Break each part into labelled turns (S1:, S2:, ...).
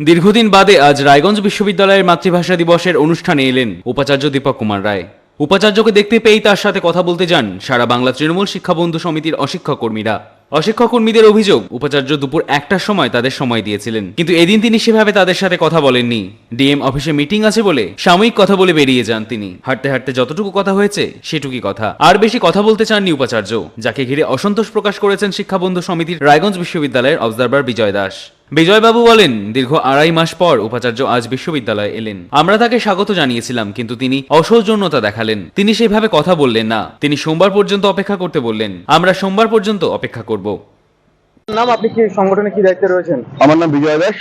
S1: দীর্ঘদিন বাদে আজ রায়গঞ্জ বিশ্ববিদ্যালয়ের মাতৃভাষা দিবসের অনুষ্ঠানে এলেন উপাচার্য দীপক কুমার রায়। উপাচার্যকে দেখতে পেয়েই তার সাথে কথা বলতে যান সারা বাংলা তৃণমূল শিক্ষা বন্ধু সমিতির অশিক্ষক কর্মীরা অশিক্ষক কর্মীদের অভিযোগ, উপাচার্য দুপুর একটার সময় তাদের সময় দিয়েছিলেন। কিন্তু এদিন তিনি সেভাবে তাদের সাথে কথা বলেননি। ডিএম অফিসে মিটিং আছে বলে সাময়িক কথা বলে বেরিয়ে যান তিনি। হাঁটতে হাঁটতে যতটুকু কথা হয়েছে, সেটুকুই কথা। আর বেশি কথা বলতে চাননি উপাচার্য, যাকে ঘিরে অসন্তোষ প্রকাশ করেছেন শিক্ষাবন্ধু সমিতির রায়গঞ্জ বিশ্ববিদ্যালয়ের অবজারভার বিজয় দাস। বিজয়বাবু বলেন দীর্ঘ আড়াই মাস পর উপাচার্য আজ বিশ্ববিদ্যালয়ে এলেন। আমরা তাকে স্বাগত জানিয়েছিলাম কিন্তু তিনি অসৌজন্যতা দেখালেন। তিনি সেভাবে কথা বললেন না। তিনি সোমবার পর্যন্ত অপেক্ষা করতে বললেন আমরা সোমবার পর্যন্ত অপেক্ষা করব।
S2: নাম আপনি কি সংগঠনে কি দায়িত্বে রয়েছেন?
S3: আমার নাম বিজয় দাস।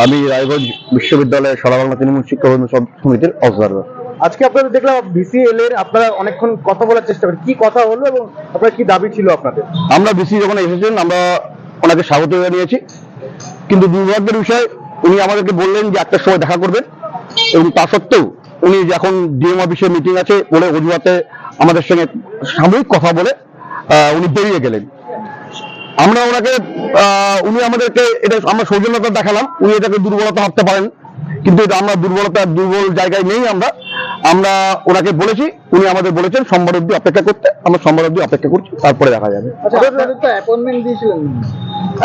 S3: আমি রায়গঞ্জ বিশ্ববিদ্যালয়ের সারা বাংলা তৃণমূল শিক্ষা বন্ধু সম- সমিতির অবজারভার
S2: আজকে আপনাদের দেখলাম বিসিএল এর আপনারা অনেকক্ষণ কথা বলার চেষ্টা করেন। কি কথা হলো এবং আপনার কি দাবি ছিল আপনাদের?
S3: আমরা বিসি যখন এসেছেন আমরা ওনাকে স্বাগত জানিয়েছি। কিন্তু দুর্ভাগ্যের বিষয়, উনি আমাদেরকে বললেন যে একটার সময় দেখা করবেন এবং তা সত্ত্বেও উনি যখন ডিএম অফিসে মিটিং আছে বলে অজুহাতে আমাদের সঙ্গে সাময়িক কথা বলে উনি বেরিয়ে গেলেন। আমরা ওনাকে উনি আমাদেরকে এটা আমরা সৌজন্যতা দেখালাম। উনি এটাকে দুর্বলতা ভাবতে পারেন। কিন্তু এটা আমরা দুর্বলতা, দুর্বল জায়গায় নেই আমরা। আমরা ওনাকে বলেছি উনি আমাদের বলেছেন সোমবার অব্দি অপেক্ষা করতে আমরা সোমবার অব্দি অপেক্ষা করছি তারপরে দেখা যাবে।
S2: আচ্ছা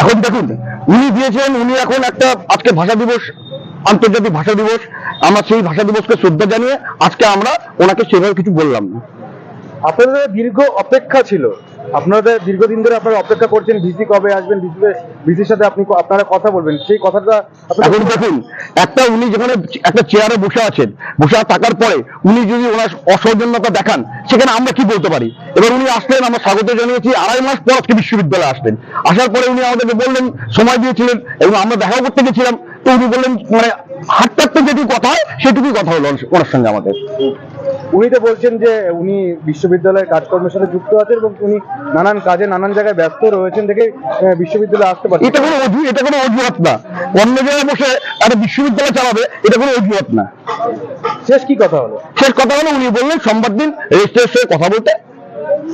S3: এখন দেখুন উনি দিয়েছেন উনি এখন একটা আজকে ভাষা দিবস আন্তর্জাতিক ভাষা দিবস আমরা সেই ভাষা দিবসকে শ্রদ্ধা জানিয়ে আজকে আমরা ওনাকে সেভাবে কিছু বললাম না।
S2: আপনাদের দীর্ঘ অপেক্ষা ছিল। আপনাদের দীর্ঘদিন ধরে আপনারা অপেক্ষা করছেন ভিসি কবে আসবেন ভিসি ভিসির সাথে আপনি আপনারা কথা বলবেন। সেই কথাটা
S3: দেখুন, একটা উনি যেখানে একটা চেয়ারে বসে আছেন, বসে থাকার পরে উনি যদি ওনার অসৌজন্যতা দেখান, সেখানে আমরা কি বলতে পারি? এবার উনি আসলেন, আমরা স্বাগত জানিয়েছি, আড়াই মাস পর আজকে বিশ্ববিদ্যালয়ে আসলেন। আসার পরে উনি আমাদেরকে বললেন, সময় দিয়েছিলেন, এবং আমরা দেখাও করতে গেছিলাম, তো উনি বললেন মানে হাঁটতে হাঁটতে যেটুকু কথা হয়, সেটুকুই কথা হলো ওনার সঙ্গে আমাদের।
S2: উনি তো বলছেন যে উনি বিশ্ববিদ্যালয়ের কাজকর্মের সাথে যুক্ত আছেন এবং উনি নানান কাজে নানান জায়গায় ব্যস্ত রয়েছেন দেখে বিশ্ববিদ্যালয়ে আসতে পারে
S3: এটা কোনো অজু এটা কোনো অজুহাত না। অন্য জায়গায় বসে একটা বিশ্ববিদ্যালয় চালাবে এটা কোনো অজুহাত না।
S2: শেষ কি কথা হলো?
S3: শেষ কথা হলো উনি বললেন সোমবার দিন রেজিস্ট্রেশন কথা বলতে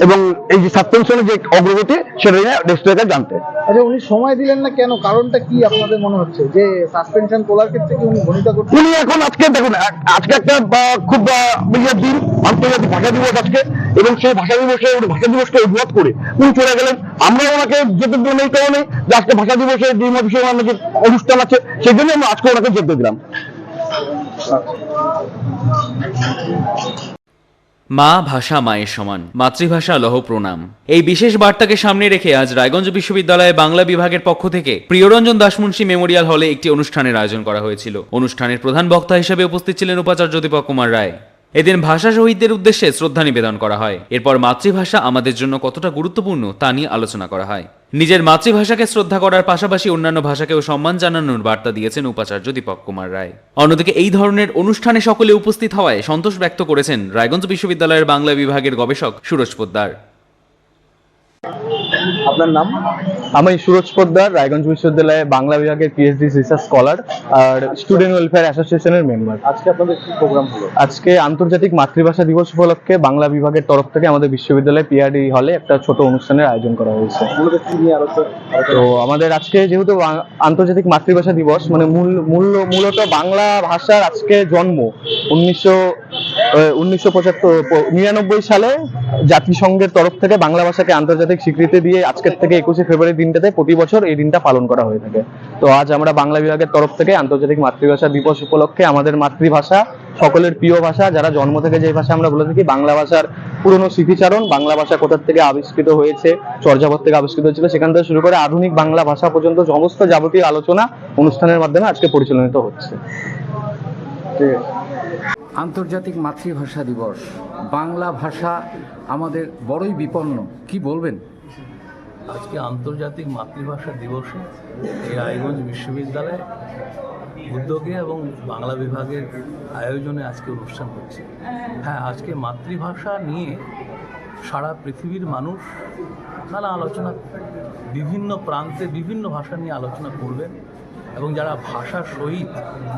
S3: এবং এই যে সাসপেনশনের যে অগ্রগতি সেটা নিয়ে রেজিস্ট্রারকে জানতে।
S4: আচ্ছা উনি সময় দিলেন না কেন? কারণটা কি আপনাদের মনে হচ্ছে? যে সাসপেনশন তোলার ক্ষেত্রে কি উনি ভূমিকা করছেন?
S3: উনি এখন আজকে দেখুন আজকে একটা খুব আ, ইয়ের দিন আন্তর্জাতিক ভাষা দিবস আজকে এবং সেই ভাষা দিবসে উনি ভাষা দিবসকে অজুহাত করে উনি চলে গেলেন। আমরা ওনাকে যেতে দিলাম এই কারণে যে আজকে ভাষা দিবসে ডিম অফিসে ওনার যে অনুষ্ঠান আছে সেই জন্য আমরা আজকে ওনাকে যেতে দিলাম।
S1: মা ভাষা মায়ের সমান, মাতৃভাষা লহ প্রণাম। এই বিশেষ বার্তাকে সামনে রেখে আজ রায়গঞ্জ বিশ্ববিদ্যালয়ে বাংলা বিভাগের পক্ষ থেকে প্রিয়রঞ্জন দাসমুন্সি মেমোরিয়াল হলে একটি অনুষ্ঠানের আয়োজন করা হয়েছিল। অনুষ্ঠানের প্রধান বক্তা হিসেবে উপস্থিত ছিলেন উপাচার্য দীপক কুমার রায়। এদিন ভাষা শহীদদের উদ্দেশ্যে শ্রদ্ধা নিবেদন করা হয়। এরপর মাতৃভাষা আমাদের জন্য কতটা গুরুত্বপূর্ণ তা নিয়ে আলোচনা করা হয়। নিজের মাতৃভাষাকে শ্রদ্ধা করার পাশাপাশি অন্যান্য ভাষাকেও সম্মান জানানোর বার্তা দিয়েছেন উপাচার্য দীপক কুমার রায়। অন্যদিকে এই ধরনের অনুষ্ঠানে সকলে উপস্থিত হওয়ায় সন্তোষ ব্যক্ত করেছেন রায়গঞ্জ বিশ্ববিদ্যালয়ের বাংলা বিভাগের গবেষক সুরজ পোদ্দার।
S2: আপনার নাম?
S5: আমি সুরজ পোদ্দার রায়গঞ্জ বিশ্ববিদ্যালয়ে বাংলা বিভাগের পিএইচডি রিসার্চ স্কলার আর স্টুডেন্ট ওয়েলফেয়ার অ্যাসোসিয়েশনের মেম্বার
S2: আজকে আপনাদের কি প্রোগ্রাম হলো?
S5: আজকে আন্তর্জাতিক মাতৃভাষা দিবস উপলক্ষে বাংলা বিভাগের তরফ থেকে আমাদের বিশ্ববিদ্যালয় পিআরডি হলে একটা ছোট অনুষ্ঠানের আয়োজন করা হয়েছে। তো আমাদের আজকে যেহেতু আন্তর্জাতিক মাতৃভাষা দিবস মানে মূল মূল মূলত বাংলা ভাষার আজকে জন্ম উনিশশো উনিশশো নিরানব্বই সালে জাতিসংঘের তরফ থেকে বাংলা ভাষাকে আন্তর্জাতিক স্বীকৃতি দিয়ে আজকের থেকে একুশে ফেব্রুয়ারি দিনটাতে প্রতি বছর এই দিনটা পালন করা হয়ে থাকে। তো আজ আমরা বাংলা বিভাগের তরফ থেকে আন্তর্জাতিক মাতৃভাষা দিবস উপলক্ষে আমাদের মাতৃভাষা, সকলের প্রিয় ভাষা, যারা জন্ম থেকে যে ভাষা আমরা বলে থাকি, বাংলা ভাষার পুরনো স্মৃতিচারণ, বাংলা ভাষা কোথা থেকে আবিষ্কৃত হয়েছে, চর্যাপদ থেকে আবিষ্কৃত হয়েছিল, সেখান থেকে শুরু করে আধুনিক বাংলা ভাষা পর্যন্ত সমস্ত যাবতীয় আলোচনা অনুষ্ঠানের মাধ্যমে আজকে পরিচালিত হচ্ছে।
S6: আন্তর্জাতিক মাতৃভাষা দিবস। বাংলা ভাষা আমাদের বড়ই বিপন্ন। কি বলবেন?
S7: আজকে আন্তর্জাতিক মাতৃভাষা দিবসে এই রায়গঞ্জ বিশ্ববিদ্যালয়ে উদ্যোগে এবং বাংলা বিভাগের আয়োজনে আজকে অনুষ্ঠান হচ্ছে। হ্যাঁ আজকে মাতৃভাষা নিয়ে সারা পৃথিবীর মানুষ নানা আলোচনা, বিভিন্ন প্রান্তে বিভিন্ন ভাষা নিয়ে আলোচনা করবেন এবং যারা ভাষা সহিত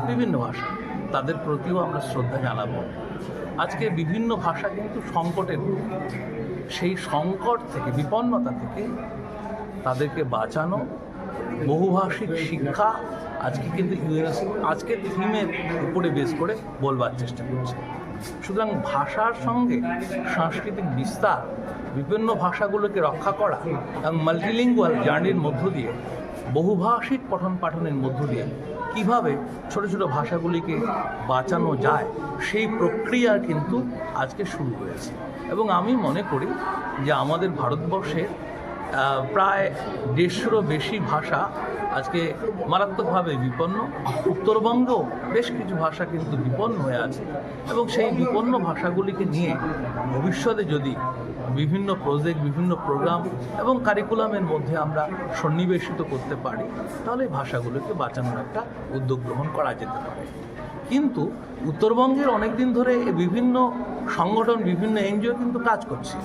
S7: বিভিন্ন ভাষা তাদের প্রতিও আমরা শ্রদ্ধা জানাব। আজকে বিভিন্ন ভাষা কিন্তু সংকটের সেই সংকট থেকে, বিপন্নতা থেকে তাদেরকে বাঁচানো, বহুভাষিক শিক্ষা আজকে কিন্তু ইউনেস্কো আজকে থিমের উপরে বেস করে বলবার চেষ্টা করছে। সুতরাং ভাষার সঙ্গে সাংস্কৃতিক বিস্তার, বিভিন্ন ভাষাগুলোকে রক্ষা করা এবং মাল্টিলিঙ্গুয়াল জার্নির মধ্য দিয়ে, বহুভাষিক পঠন পাঠনের মধ্য দিয়ে কীভাবে ছোট ছোট ভাষাগুলিকে বাঁচানো যায়, সেই প্রক্রিয়া কিন্তু আজকে শুরু হয়েছে। এবং আমি মনে করি যে আমাদের ভারতবর্ষে প্রায় দেড়শোরও বেশি ভাষা আজকে মারাত্মকভাবে বিপন্ন। উত্তরবঙ্গ বেশ কিছু ভাষা কিন্তু বিপন্ন হয়ে আছে। এবং সেই বিপন্ন ভাষাগুলিকে নিয়ে ভবিষ্যতে যদি বিভিন্ন প্রজেক্ট বিভিন্ন প্রোগ্রাম এবং কারিকুলামের মধ্যে আমরা সন্নিবেশিত করতে পারি, তাহলে ভাষাগুলোকে বাঁচানোর একটা উদ্যোগ গ্রহণ করা যেতে পারে। কিন্তু উত্তরবঙ্গের অনেক দিন ধরে বিভিন্ন সংগঠন, বিভিন্ন এনজিও কিন্তু কাজ করছে।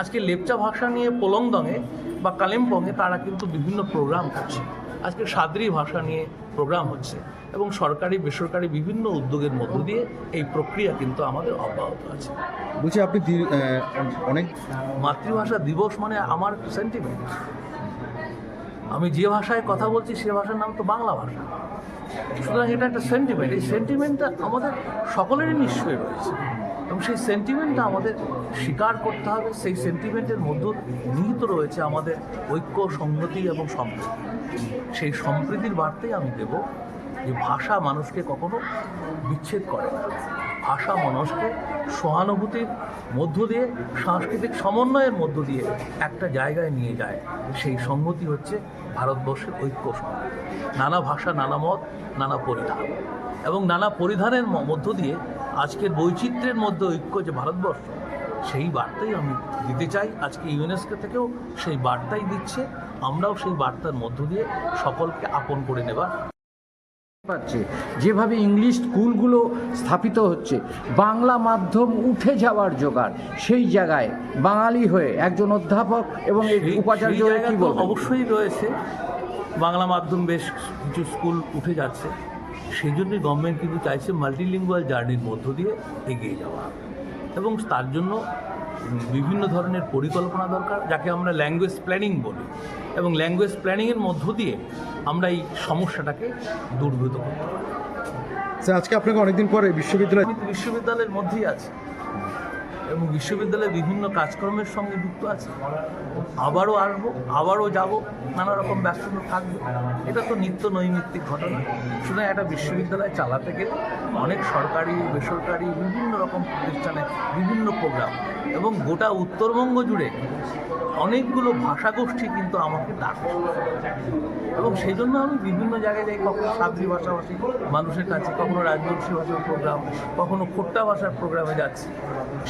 S7: আজকে লেপচা ভাষা নিয়ে পোলংদংয়ে বা কালিম্পংয়ে তারা কিন্তু বিভিন্ন প্রোগ্রাম করছে। আজকে সাদ্রি ভাষা নিয়ে প্রোগ্রাম হচ্ছে এবং সরকারি বেসরকারি বিভিন্ন উদ্যোগের মধ্য দিয়ে এই প্রক্রিয়া কিন্তু আমাদের অব্যাহত আছে।
S2: বলছি আপনি অনেক
S7: মাতৃভাষা দিবস মানে আমার সেন্টিমেন্ট আমি যে ভাষায় কথা বলছি সে ভাষার নাম তো বাংলা ভাষা। সুতরাং এটা একটা সেন্টিমেন্ট এই সেন্টিমেন্টটা আমাদের সকলেরই নিশ্চয়ই রয়েছে। এবং সেই সেন্টিমেন্টটা আমাদের স্বীকার করতে হবে, সেই সেন্টিমেন্টের মধ্য নিহিত রয়েছে আমাদের ঐক্য, সংহতি এবং সম্প্রীতি। সেই সম্প্রীতির বার্তাই আমি দেব যে ভাষা মানুষকে কখনো বিচ্ছেদ করে না। ভাষা মানুষকে সহানুভূতির মধ্য দিয়ে, সাংস্কৃতিক সমন্বয়ের মধ্য দিয়ে একটা জায়গায় নিয়ে যায়। সেই সংহতি হচ্ছে ভারতবর্ষের ঐক্য নানা ভাষা, নানা মত, নানা পরিধান। এবং নানা পরিধানের মধ্য দিয়ে আজকের বৈচিত্র্যের মধ্যে ঐক্য যে ভারতবর্ষ সেই বার্তাই আমি দিতে চাই। আজকে ইউনেস্কো থেকেও সেই বার্তাই দিচ্ছে। আমরাও সেই বার্তার মধ্য দিয়ে সকলকে আপন করে নেবার
S6: পাচ্ছে। যেভাবে ইংলিশ স্কুলগুলো স্থাপিত হচ্ছে বাংলা মাধ্যম উঠে যাওয়ার জোগাড় সেই জায়গায় বাঙালি হয়ে একজন অধ্যাপক এবং উপাচার্য
S7: অবশ্যই রয়েছে। বাংলা মাধ্যম বেশ কিছু স্কুল উঠে যাচ্ছে। সেই জন্যই গভর্নমেন্ট কিন্তু চাইছে মাল্টিলিঙ্গুয়াল জার্নির মধ্য দিয়ে এগিয়ে যাওয়া। এবং তার জন্য বিভিন্ন ধরনের পরিকল্পনা দরকার যাকে আমরা ল্যাঙ্গুয়েজ প্ল্যানিং বলি। এবং ল্যাঙ্গুয়েজ প্ল্যানিংয়ের মধ্য দিয়ে আমরা এই সমস্যাটাকে দূরভূত করতে পারি।
S2: আজকে আপনাকে অনেকদিন পরে বিশ্ববিদ্যালয়
S7: বিশ্ববিদ্যালয়ের মধ্যেই আছি। এবং বিশ্ববিদ্যালয়ের বিভিন্ন কাজকর্মের সঙ্গে যুক্ত আছে। আবারও আসব, আবারও যাব, নানা রকম ব্যস্ততা থাকবে। এটা তো নিত্য নৈমিত্তিক ঘটনা। সুতরাং একটা বিশ্ববিদ্যালয় চালাতে গেলে অনেক সরকারি, বেসরকারি, বিভিন্ন রকম প্রতিষ্ঠানে বিভিন্ন প্রোগ্রাম এবং গোটা উত্তরবঙ্গ জুড়ে অনেকগুলো ভাষাগোষ্ঠী কিন্তু আমাকে ডাকে। এবং সেই জন্য আমি বিভিন্ন জায়গায় যাই, কখনো সাদ্রি ভাষাভাষী মানুষের কাছে, কখনো রাজবংশী ভাষার প্রোগ্রাম কখনো খোট্টা ভাষার প্রোগ্রামে যাচ্ছি।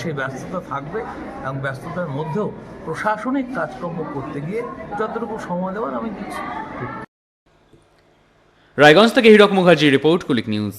S7: সেই ব্যস্ততা থাকবে এবং ব্যস্ততার মধ্যেও প্রশাসনিক কাজকর্ম করতে গিয়ে যতটুকু সময় দেওয়ার আমি
S1: রায়গঞ্জ থেকে হীরক মুখার্জির রিপোর্ট, কুলিক নিউজ।